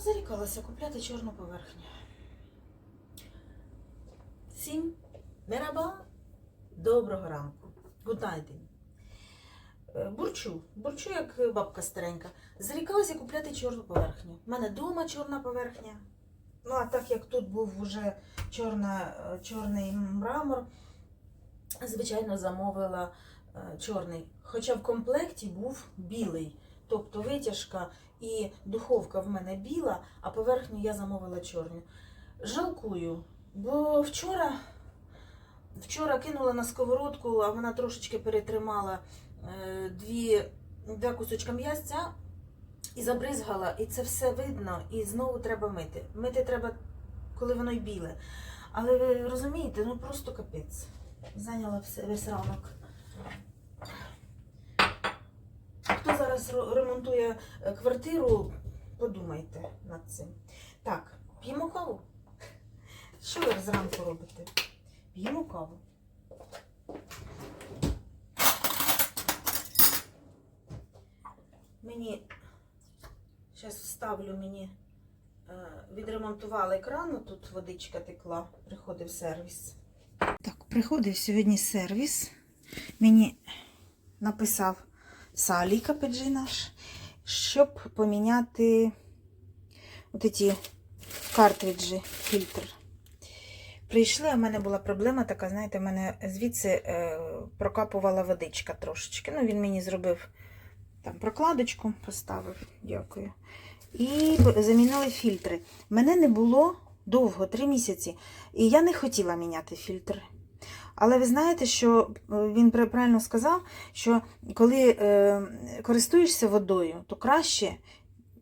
зарікалася купляти чорну поверхню. Всім мераба, доброго ранку. Гудайдень. Бурчу, бурчу, як бабка старенька. Зарікалася купляти чорну поверхню. У мене вдома чорна поверхня. Ну, а так як тут був уже чорна, е, чорний мрамор, звичайно, замовила е, чорний. Хоча в комплекті був білий. Тобто витяжка і духовка в мене біла, а поверхню я замовила чорну. Жалкую, бо вчора, вчора кинула на сковородку, а вона трошечки перетримала е, дві, два кусочка м'ясця і забризгала, і це все видно, і знову треба мити. Мити треба, коли воно й біле. Але ви розумієте, ну просто капець. Зайняла весь ранок. Хто зараз ремонтує е, квартиру, подумайте над цим. Так, п'ємо каву. Що ви зранку робите? П'ємо каву. Мені зараз вставлю мені. е, Відремонтували кран, тут водичка текла, приходив сервіс. Так, приходив сьогодні сервіс. Мені написав Салі Капеджі наш, щоб поміняти от ці картриджі, фільтр. Прийшли, а в мене була проблема така, знаєте, в мене звідси е, прокапувала водичка трошечки. Ну, він мені зробив там прокладочку, поставив, дякую. І замінили фільтри. Мене не було довго, три місяці. І я не хотіла міняти фільтри. Але ви знаєте, що е, він правильно сказав, що коли е, користуєшся водою, то краще,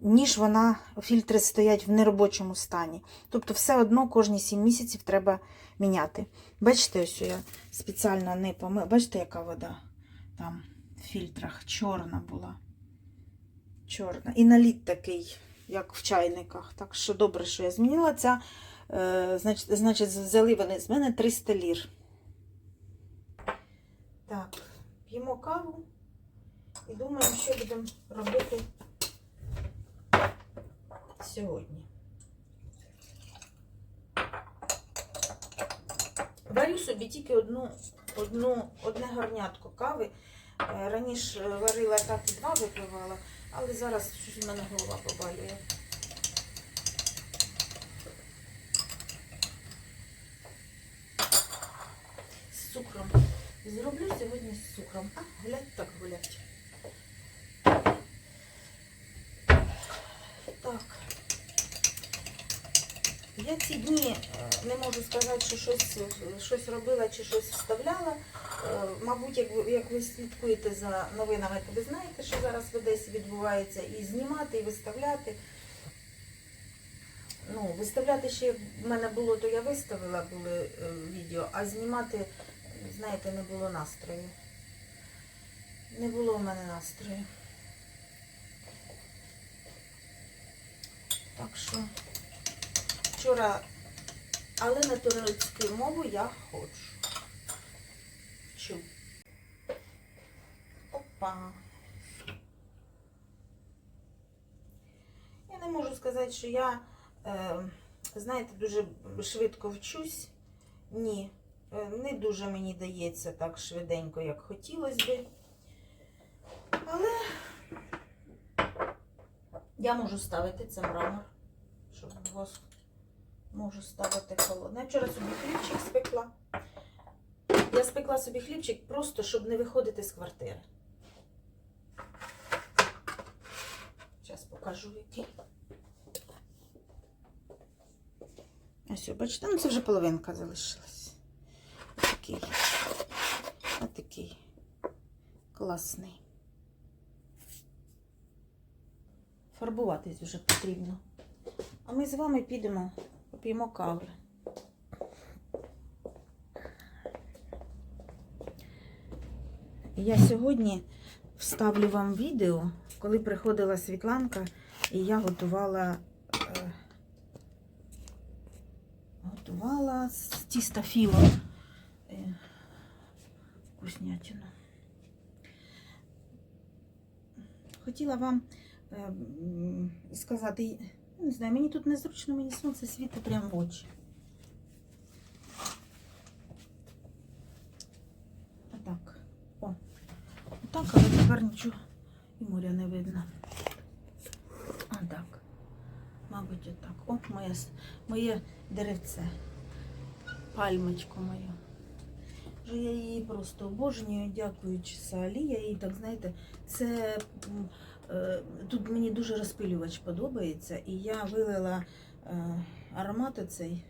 ніж вона, фільтри стоять в неробочому стані. Тобто, все одно кожні 7 місяців треба міняти. Бачите, ось я спеціально не помила. Бачите, яка вода там в фільтрах чорна була. Чорна. І наліт такий, як в чайниках. Так що добре, що я змінила ця. Е, значить, взяли вони з мене 300 лір. Так, п'ємо каву і думаємо, що будемо робити сьогодні. Варю собі тільки одну, одну, одне гарнятко кави. Е, Раніше варила так і два випивала, але зараз щось у мене голова побалює. З цукром. Зроблю сьогодні з цукром. А, гулять так гулять. Так. Я ці дні е, не можу сказати, що щось, щось робила чи щось вставляла. Е, Мабуть, як ви, як ви слідкуєте за новинами, то ви знаєте, що зараз в Одесі відбувається і знімати, і виставляти. Ну, виставляти ще в мене було, то я виставила були е, відео, а знімати, знаєте, не було настрою. Не було в мене настрою. Так що вчора, але на турецьку мову я хочу. Вчу. Опа. Я не можу сказати, що я, е, знаєте, дуже швидко вчусь. Ні, не дуже мені дається так швиденько, як хотілося би. Але я можу ставити це мрамор, щоб воск. Можу ставити холодне. Вчора собі хлібчик спекла. Я спекла собі хлібчик просто, щоб не виходити з квартири. Зараз покажу який. Ось, бачите, ну це вже половинка залишилась. Отакий. Отакий. Класний. Фарбуватись вже потрібно. А ми з вами підемо, поп'ємо кави. Я сьогодні вставлю вам відео, коли приходила Світланка, і я готувала, е, готувала тіста філо е, вкуснятину. Хотіла вам е, сказати, Не знаю, мені тут незручно, мені сонце світить прямо в очі. Отак. О. Отак, але тепер нічого і моря не видно. Отак. Мабуть, отак. О, моє, моє деревце. Пальмочку мою. Вже я її просто обожнюю, дякуючи Салі. Я її так, знаєте, це е, тут мені дуже розпилювач подобається. І я вилила е, аромат оцей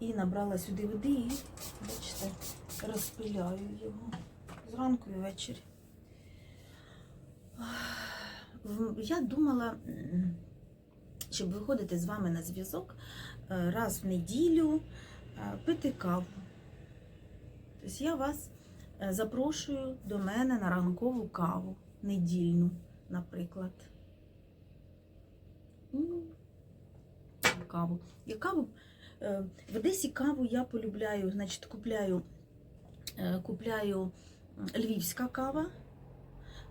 і набрала сюди води і, бачите, розпиляю його зранку і ввечері. Я думала, щоб виходити з вами на зв'язок е, раз в неділю, пити каву. Тобто я вас е, запрошую до мене на ранкову каву, недільну, наприклад. Каву. Я каву е, в Одесі каву я полюбляю, значить, купляю, е, купляю львівська кава,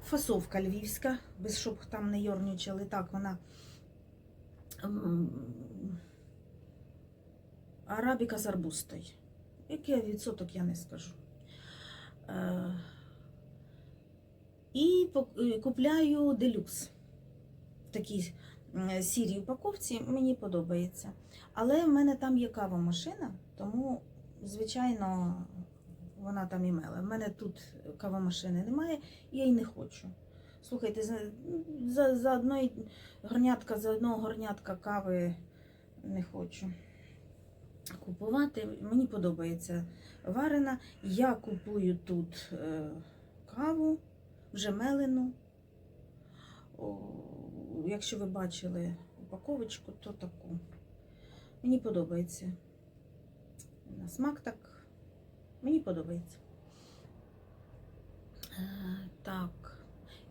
фасовка львівська, без щоб там не йорнічали. Так, вона арабіка з арбустою. Який відсоток, я не скажу. Е, І е, купляю делюкс в такій сірій упаковці. Мені подобається. Але в мене там є кава машина, тому, звичайно, вона там і мела. В мене тут кавомашини немає, я й не хочу. Слухайте, за, за одної горнятка, за одного горнятка кави не хочу купувати. Мені подобається варена. Я купую тут е, каву, вже мелену. Якщо ви бачили упаковочку, то таку. Мені подобається. На смак так. Мені подобається. Е, так.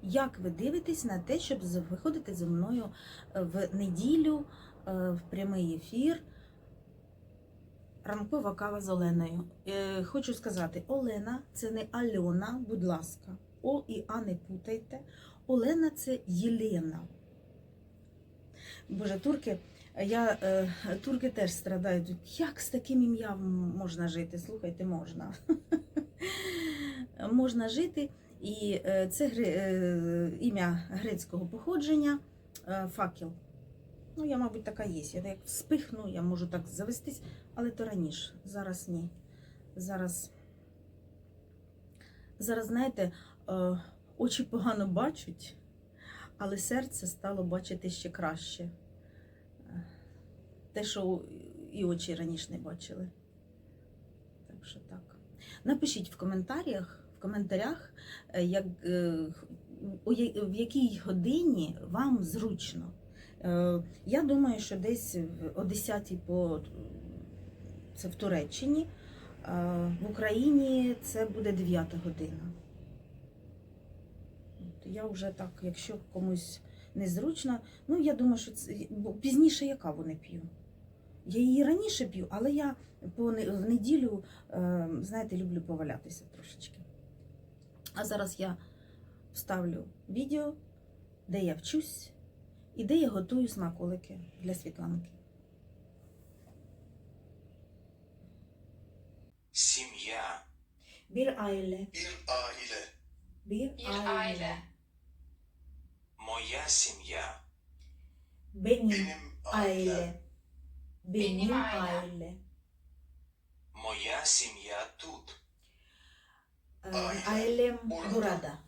Як ви дивитесь на те, щоб виходити зі мною е, в неділю в прямий ефір? Ранкова кава з Оленою. Е, хочу сказати, Олена це не Альона, будь ласка. О і А не путайте. Олена це Єлена. Боже, турки, я, е, турки теж страдають. Як з таким ім'ям можна жити? Слухайте, можна. можна жити. І е, це е, ім'я грецького походження е, факел. Ну, я, мабуть, така є. Я як вспихну, я можу так завестись, але то раніше. Зараз ні. Зараз, зараз знаєте, е, очі погано бачать, але серце стало бачити ще краще. Те, що і очі раніше не бачили. Так що так. Напишіть в коментарях, в коментарях, е, як, е, в якій годині вам зручно. Е, Я думаю, що десь о 10 по це в Туреччині, е, в Україні це буде 9 година. Я вже так, якщо комусь незручно, ну я думаю, що це пізніше я каву не п'ю. Я її раніше п'ю, але я по в неділю, е, знаєте, люблю повалятися трошечки. А зараз я вставлю відео, де я вчусь і де я готую смаколики для світланки. Сім'я. Bir aile, Bir aile. bir, Bir aile. Моя сім'я. benim Benim aile, ailem. benim Benim aile. aile. Моя сім'я тут. Ailem burada. burada.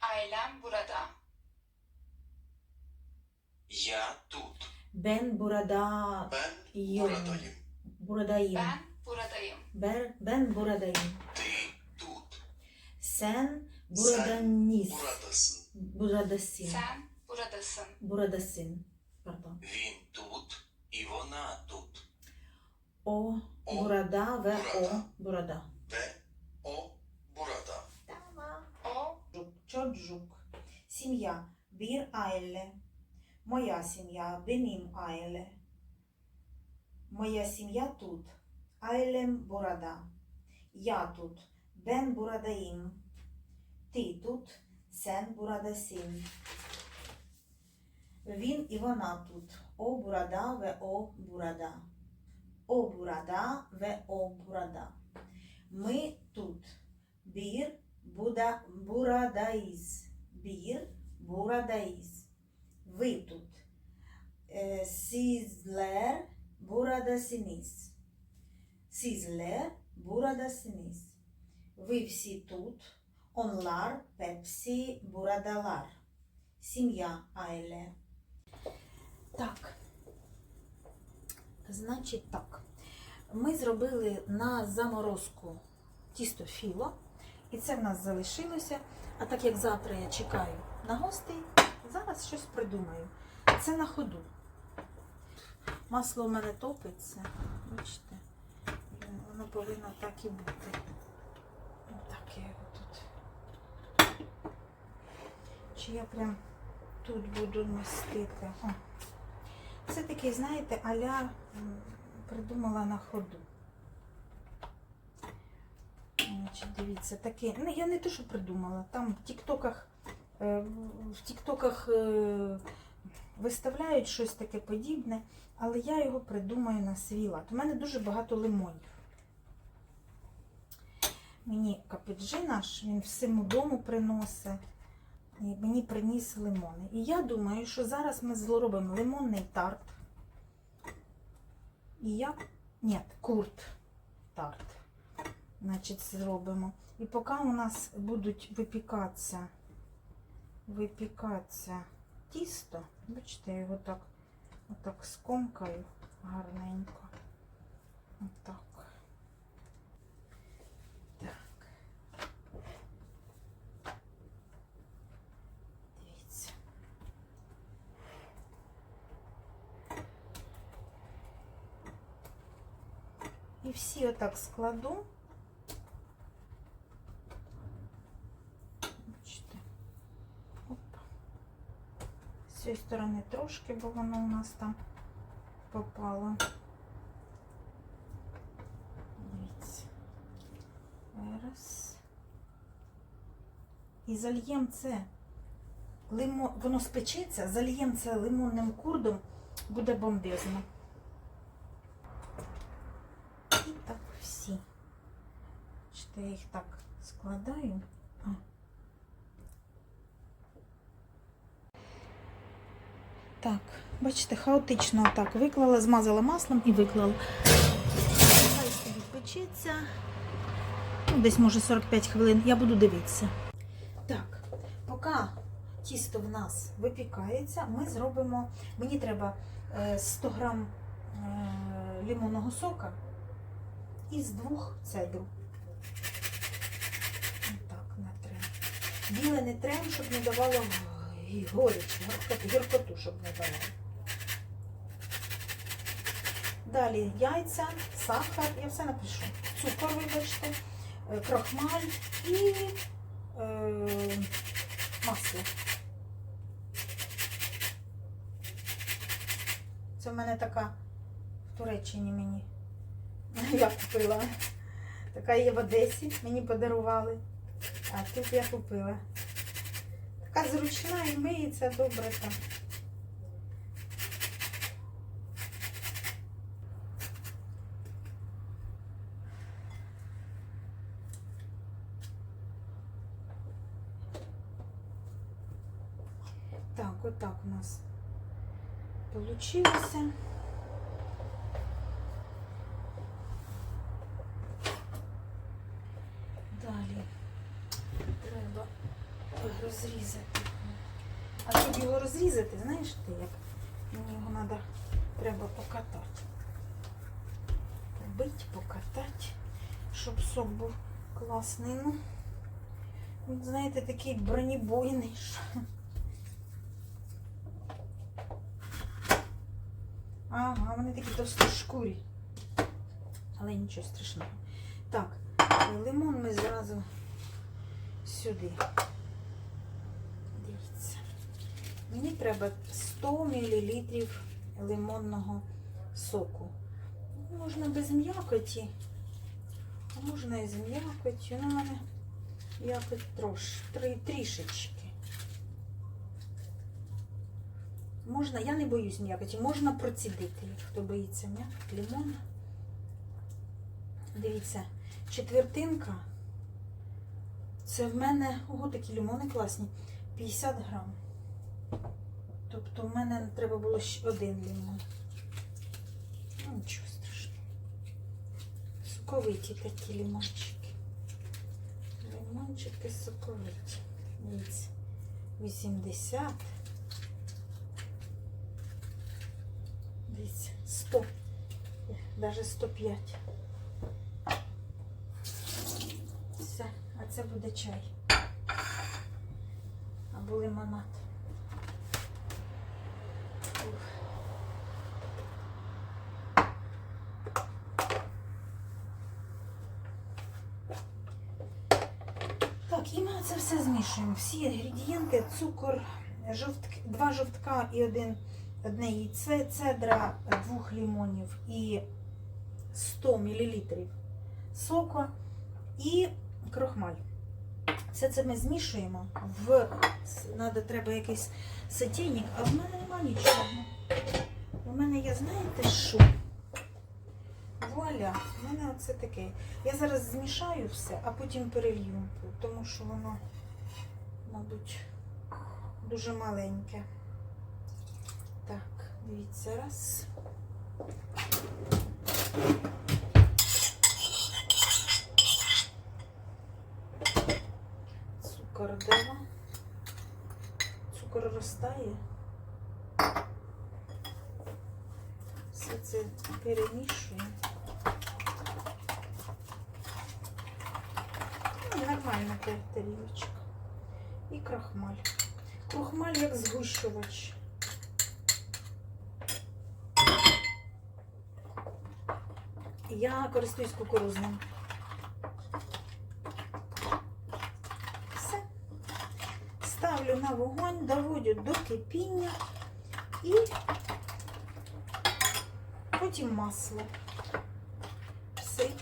Ailem burada. Я тут. Ben burada Ben Yok. buradayım. buradayım. Ben buradayım. Ben, ben buradayım. Ти тут. Sen buradanız. Buradasın. Buradasın. Sen buradasın. Buradasın. Pardon. Він тут і вона тут. O O burada ve o burada. burada. Ve o burada. Tamam. O Çocuk. Сім'я. Bir aile. Моя сім'я. Benim aile. Моя сім'я тут. Ailem burada. Я тут. Ben buradayım. Ти тут. Sen buradasın. Він і вона тут. О burada ve o burada. O burada ve o burada. Ми тут. Bir burada, buradayız. Bir buradayız. Ви. Е, Sizler buradasınız. Sizler buradasınız. Ви всі тут. Onlar hepsi buradalar. Сім'я, aile. Так. Значить так. Ми зробили на заморозку тісто філо, і це в нас залишилося. А так як завтра я чекаю на гостей, зараз щось придумаю. Це на ходу. Масло у мене топиться. Бачите, воно повинно так і бути. Так я його тут. Чи я прям тут буду містити? О. Це такий, знаєте, аля придумала на ходу. Дивіться, таке. Ну, я не те, що придумала. Там в тіктоках, е, в тіктоках е, виставляють щось таке подібне, але я його придумаю на свій лад. У мене дуже багато лимонів. Мені капіджи наш, він всьому дому приносить. І мені приніс лимони. І я думаю, що зараз ми зробимо лимонний тарт. І я. Ні, курт тарт. Значить, зробимо. І поки у нас будуть випікатися, випікатися тісто, бачите, я його так, отак скомкаю гарненько. Отак. Так. Дивіться. І всі отак складу. Сторони трошки, бо воно у нас там попало. Раз. І зальємо це. Лимо... Воно спечеться, зальємо це лимонним курдом, буде бомбезно. І так всі. Бачите, я їх так складаю. Так, бачите, хаотично так виклала, змазала маслом і виклала. Хай собі печеться. Ну, десь може 45 хвилин. Я буду дивитися. Так, поки тісто в нас випікається, ми зробимо. Мені треба е, 100 грам е, лимонного сока із двох цедр. Так, натрем. Біле не трем, щоб не давало ой, горіч, гіркоту, щоб не давало. Далі яйця, сахар, я все напишу. Цукор, вибачте, е, крохмаль і е, масло. Це в мене така в Туреччині мені. Я купила. Така є в Одесі, мені подарували. А тут я купила. Така зручна і миється добре так. Так, отак у нас получилося. Далі треба розрізати. А щоб його розрізати, знаєш ти як? Мені його треба, треба покатати. Побити, покатати, щоб сок був класний. Ну, знаєте, такий бронебойний. Ага, вони такі товстошкурі. Але нічого страшного. Так, лимон ми зразу сюди. Мені треба 100 мл лимонного соку. Можна без м'якоті, а можна і з м'якоті. Ну, в мене м'якоть трош, три, трішечки. Можна, я не боюсь м'якоті, можна процідити, хто боїться м'якоті, лимона. Дивіться, четвертинка. Це в мене, ого, такі лимони класні. 50 грам. Тобто в мене треба було ще один лимон. Ну, нічого страшного. Соковиті такі лимончики. Лимончики соковиті. Дивіться. 80. Дивіться, 100. Навіть 105. Все, а це буде чай. Або лимонад. Ух. Так, і ми це все змішуємо. Всі інгредієнти, цукор, жовтки, два жовтка і один, одне яйце, цедра двох лимонів і 100 мл соку і крохмаль. Все це ми змішуємо. В надо, треба якийсь сотейник, а в мене нема нічого. У мене є, знаєте, що? Вуаля, в мене оце таке. Я зараз змішаю все, а потім перелью, тому що воно, мабуть, дуже маленьке. Так, дивіться, раз. Цукор дала. Цукор розтає. Все це перемішую. Ну, нормальна та- тарілочка. І крахмаль. Крахмаль як згущувач. Я користуюсь кукурузним. Все. Ставлю на вогонь, доводю до кипіння і потім масло.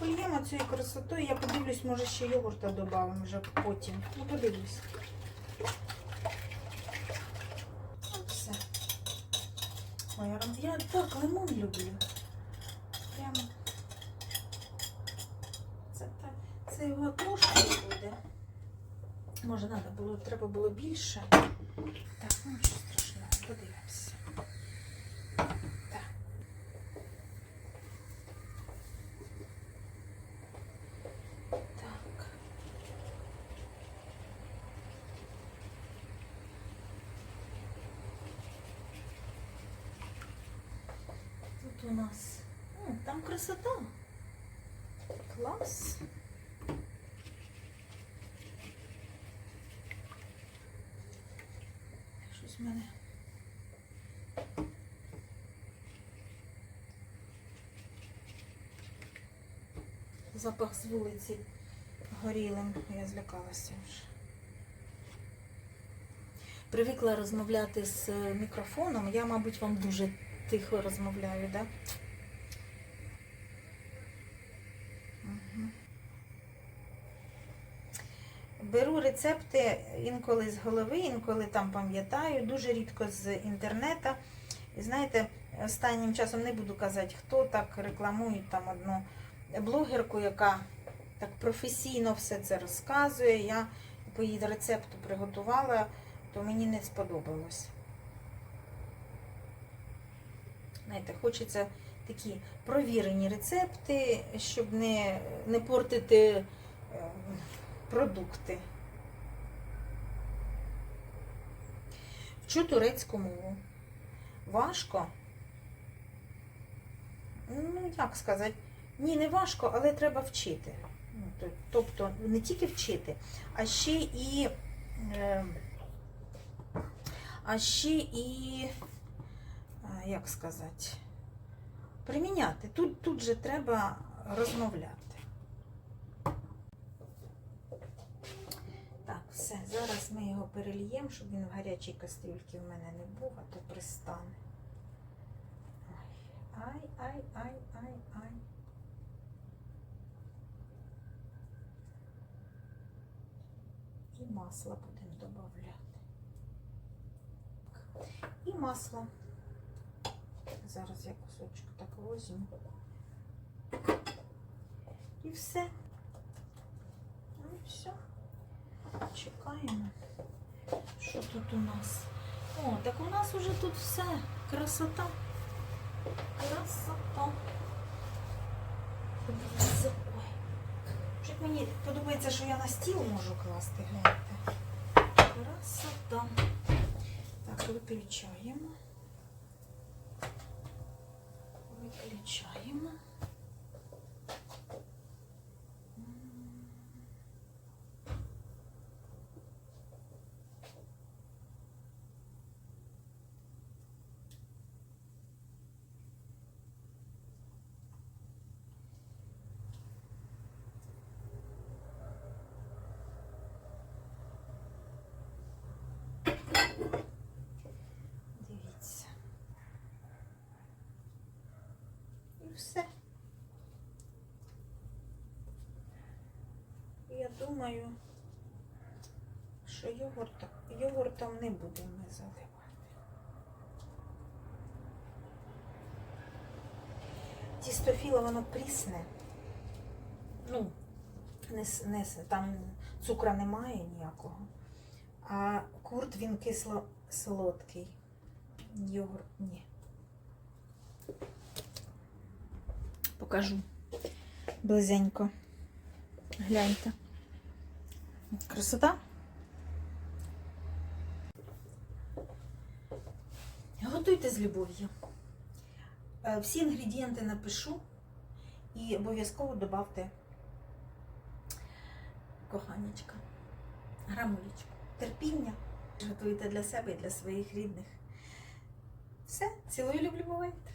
Все, цією красотою. Я подивлюсь, може ще йогурта додамо вже потім. Ну, подивлюсь. Все. Ой, я, так лимон люблю. Прямо. Це. Це його трошки буде. Може, треба було, треба було більше. Так, ну нічого страшного, подивимося. Так. Так. Тут у нас. М, там красота. Клас. Щось в мене. Запах з вулиці горілим. Я злякалася вже. Привикла розмовляти з мікрофоном. Я, мабуть, вам дуже тихо розмовляю, так? Да? Рецепти інколи з голови, інколи там пам'ятаю, дуже рідко з інтернету. І знаєте, останнім часом не буду казати, хто так рекламує там одну блогерку, яка так професійно все це розказує. Я по її рецепту приготувала, то мені не сподобалось. Знаєте, хочеться такі провірені рецепти, щоб не, не портити е, продукти. Вчу турецьку мову. Важко. Ну, як сказати, ні, не важко, але треба вчити. Ну, Тобто не тільки вчити, а ще і, е, а ще і, як сказати, приміняти. Тут, тут же треба розмовляти. Так, все, зараз ми його перельємо, щоб він в гарячій кастрюльці в мене не був, а то пристане. Ай, ай, ай, ай, ай. І масло будемо додавати. І масло. Зараз я кусочок так возьму. І все. Ну і все. Чекаємо. Що тут у нас? О, так у нас уже тут все. Красота. Красота. Ой. Вже мені подобається, що я на стіл можу класти, гляньте. Красота. Так, виключаємо. Виключаємо. М. Дивіться. І все. Я думаю, що йогуртом, йогуртом не будемо ми заливати. Тістофіло воно прісне. Ну, не, не, там цукра немає ніякого. А курт він кисло солодкий. Йогурт ні. Покажу близенько. Гляньте. Красота. Готуйте з любов'ю. Е, Всі інгредієнти напишу і обов'язково додавте коханечка, грамулечку, терпіння. Готуйте для себе і для своїх рідних. Все, цілую, люблю, бувайте.